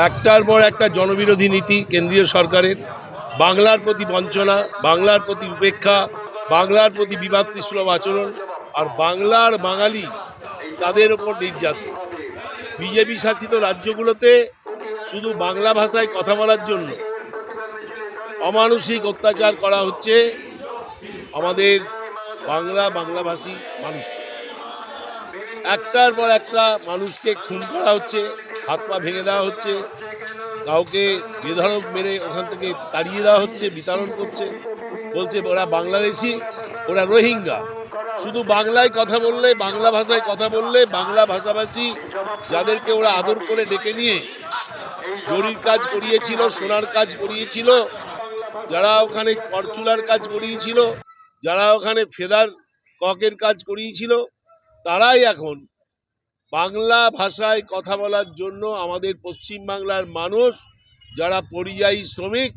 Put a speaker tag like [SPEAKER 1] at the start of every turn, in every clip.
[SPEAKER 1] একটার পর একটা জনবিরোধী নীতি কেন্দ্রীয় সরকারের, বাংলার প্রতি বঞ্চনা, বাংলার প্রতি উপেক্ষা, বাংলার প্রতি বিবাদ সুলভ আচরণ, আর বাংলার বাঙালি তাদের ওপর নির্যাতন। বিজেপি শাসিত রাজ্যগুলোতে শুধু বাংলা ভাষায় কথা বলার জন্য অমানসিক অত্যাচার করা হচ্ছে আমাদের বাংলা বাংলাভাষী মানুষকে। একটার পর একটা মানুষকে খুন করা হচ্ছে হাত পা ভেঙে দেওয়া হচ্ছে। কাউকে বেধড়ক মেরে ওখান থেকে তাড়িয়ে দেওয়া হচ্ছে, বিতরণ করছে। বলছে, ওরা বাংলাদেশি, ওরা রোহিঙ্গা। শুধু বাংলায় কথা বললে, বাংলা ভাষায় কথা বললে, বাংলা ভাষাভাষী যাদেরকে ওরা আদর করে ডেকে নিয়ে জরির কাজ করিয়েছিল, সোনার কাজ করিয়েছিল, যারা ওখানে করচুলার কাজ করিয়েছিল, যারা ওখানে ফেদার ককের কাজ করিয়েছিল, তারাই এখন বাংলা ভাষায় কথা বলার জন্য আমাদের পশ্চিম বাংলার মানুষ, যারা পরিযায়ী শ্রমিক,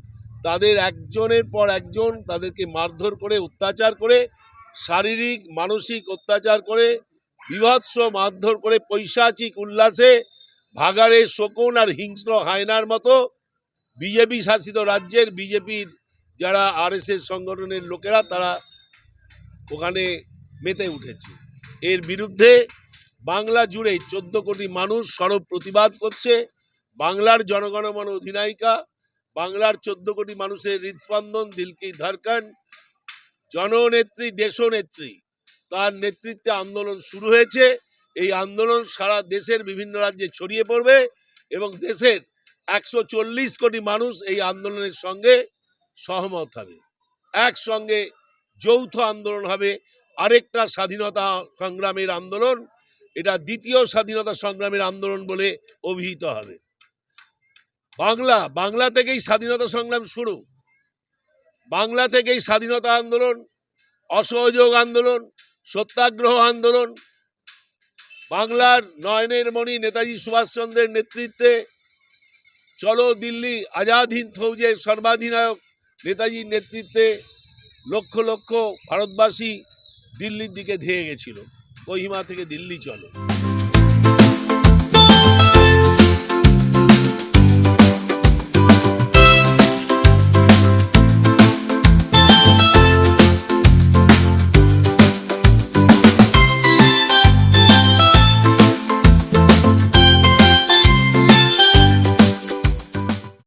[SPEAKER 1] তাদের একজনের পর একজন তাদেরকে মারধর করে, অত্যাচার করে, শারীরিক, মানসিক অত্যাচার করে, বিভৎস মারধর করে পৈশাচিক উল্লাসে ভাগাড়ে শকুন আর হিংস্র হায়নার মতো বিজেপি শাসিত রাজ্যের বিজেপির যারা আরএসএস সংগঠনের লোকেরা, তারা ওখানে মেতে উঠেছে। এর বিরুদ্ধে বাংলা জুড়ে চোদ্দ কোটি মানুষ সরব প্রতিবাদ করছে। বাংলার জনগণমন অধিনায়িকা, বাংলার চোদ্দ কোটি মানুষের হৃদস্পন্দন, দিলকি ধরকান জননেত্রী, দেশনেত্রী, তার নেতৃত্বে আন্দোলন শুরু হয়েছে। এই আন্দোলন সারা দেশের বিভিন্ন রাজ্যে ছড়িয়ে পড়বে এবং দেশের একশো চল্লিশ কোটি মানুষ এই আন্দোলনের সঙ্গে সহমত হবে। একসঙ্গে যৌথ আন্দোলন হবে। আরেকটা স্বাধীনতা সংগ্রামের আন্দোলন এটা দ্বিতীয় স্বাধীনতা সংগ্রামের আন্দোলন বলে অভিহিত হবে। বাংলা বাংলা থেকেই স্বাধীনতা সংগ্রাম শুরু। বাংলা থেকেই স্বাধীনতা আন্দোলন, অসহযোগ আন্দোলন, সত্যাগ্রহ আন্দোলন। বাংলার নয়নের মণি নেতাজি সুভাষচন্দ্রের নেতৃত্বে চলো দিল্লি আজাদ হিন্দ ফৌজের সর্বাধিনায়ক নেতাজির নেতৃত্বে লক্ষ লক্ষ ভারতবাসী দিল্লির দিকে ধেয়ে গেছিল। কহিমা থেকে দিল্লি চলো।